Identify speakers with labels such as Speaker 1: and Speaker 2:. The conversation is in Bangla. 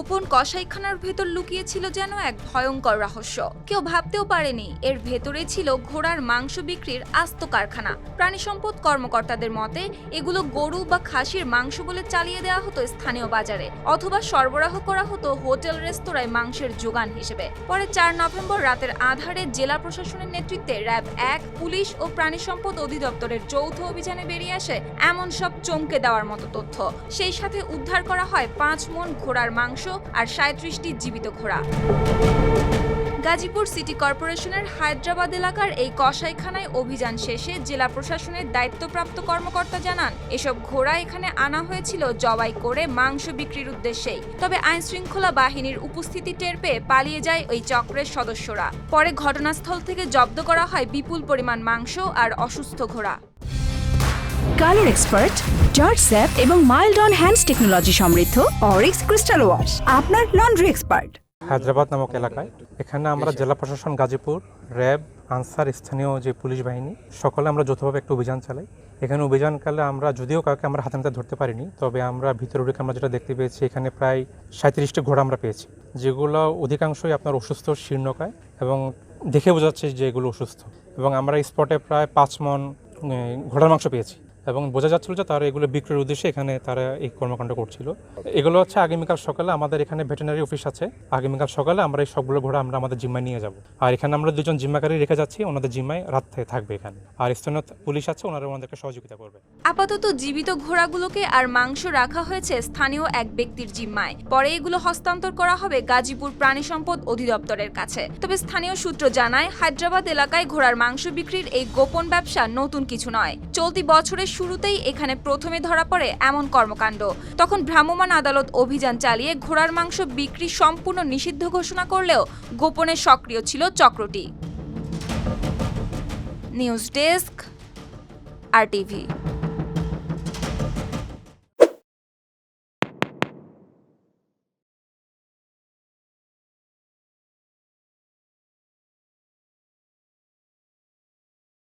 Speaker 1: গোপন কসাইখানার ভেতর লুকিয়েছিল যেন এক ভয়ঙ্কর রহস্য। কেউ ভাবতেও পারেনি, এর ভেতরে ছিল ঘোড়ার মাংস বিক্রির আস্ত কারখানা। প্রাণী সম্পদ কর্মকর্তাদের মতে, এগুলো গরু বা খাসির মাংস বলে চালিয়ে দেওয়া হতো স্থানীয় বাজারে, অথবা সরবরাহ করা হতো হোটেল, রেস্তোরাঁয় মাংসের যোগান হিসেবে। পরে চার নভেম্বর রাতের আধারে জেলা প্রশাসনের নেতৃত্বে র্যাব এক, পুলিশ ও প্রাণী সম্পদ অধিদপ্তরের যৌথ অভিযানে বেরিয়ে আসে এমন সব চমকে দেওয়ার মতো তথ্য। সেই সাথে উদ্ধার করা হয় পাঁচ মন ঘোড়ার মাংস আর সাঁত্রিশটি জীবিত ঘোড়া। গাজীপুর সিটি কর্পোরেশনের হায়দ্রাবাদ এলাকার এই কসাইখানায় অভিযান শেষে জেলা প্রশাসনের দায়িত্বপ্রাপ্ত কর্মকর্তা জানান, এসব ঘোড়া এখানে আনা হয়েছিল জবাই করে মাংস বিক্রির উদ্দেশ্যেই। তবে আইন শৃঙ্খলা বাহিনীর উপস্থিতি টের পেয়ে পালিয়ে যায় ওই চক্রের সদস্যরা। পরে ঘটনাস্থল থেকে জব্দ করা হয় বিপুল পরিমাণ মাংস আর অসুস্থ ঘোড়া।
Speaker 2: কালার এক্সপার্ট জর্জ স্যাপ এবং মাইল্ড অন হ্যান্ডস টেকনোলজি সমৃদ্ধ অরিক্স ক্রিস্টাল ওয়াশ আপনার লন্ড্রি এক্সপার্ট
Speaker 3: হায়দ্রাবাদ নামক এলাকায়। এখানে আমরা জেলা প্রশাসন, গাজীপুর, র্যাব, আনসার, স্থানীয় যে পুলিশ বাহিনী, সকলে আমরা যৌথভাবে একটা অভিযান চালাই। এখানে অভিযানকালে আমরা, যদিও কাউকে আমরা হাতে নাতে ধরতে পারিনি, তবে আমরা ভিতরে ঢুকে আমরা যেটা দেখতে পেয়েছি, এখানে প্রায় সাঁত্রিশটি ঘোড়া আমরা পেয়েছি, যেগুলো অধিকাংশই আপনার অসুস্থ শীর্ণকায় এবং দেখে বোঝাচ্ছে যে এগুলো অসুস্থ। এবং আমরা স্পটে প্রায় পাঁচ মন ঘোড়ার মাংস পেয়েছি। এবং বোঝা যাচ্ছিল যে তারা এগুলো বিক্রির উদ্দেশ্যে এখানে তারা এই কর্মকাণ্ড করছিল। এগুলো হচ্ছে আগামীকাল সকালে আমাদের এখানে ভেটেনারি অফিস আছে। আগামীকাল সকালে আমরা এই সবগুলো ঘোড়া আমরা আমাদের জিম্মায় নিয়ে যাব। আর এখানে আমরা দুজন জিম্মাকারী রেখে যাচ্ছি, ওনাদের জিম্মায় রাত থেকে থাকবে এখানে। আর স্থানীয় পুলিশ আছে, ওনারা ওনাদেরকে সহযোগিতা করবে।
Speaker 1: আপাতত জীবিত ঘোড়াগুলোকে আর মাংস রাখা হয়েছে স্থানীয় এক ব্যক্তির জিম্মায়। পরে এগুলো হস্তান্তর করা হবে গাজীপুর প্রাণী সম্পদ অধিদপ্তরের কাছে। তবে স্থানীয় সূত্র জানায়, হায়দ্রাবাদ এলাকায় ঘোড়ার মাংস বিক্রির এই গোপন ব্যবসা নতুন কিছু নয়। চলতি বছরের শুরুতেই এখানে প্রথমে ধরা পড়ে এমন কর্মকাণ্ড। তখন ভ্রাম্যমাণ আদালত অভিযান চালিয়ে ঘোড়ার মাংস বিক্রি সম্পূর্ণ নিষিদ্ধ ঘোষণা করলেও গোপনে সক্রিয় ছিল চক্রটি। News desk, R TV.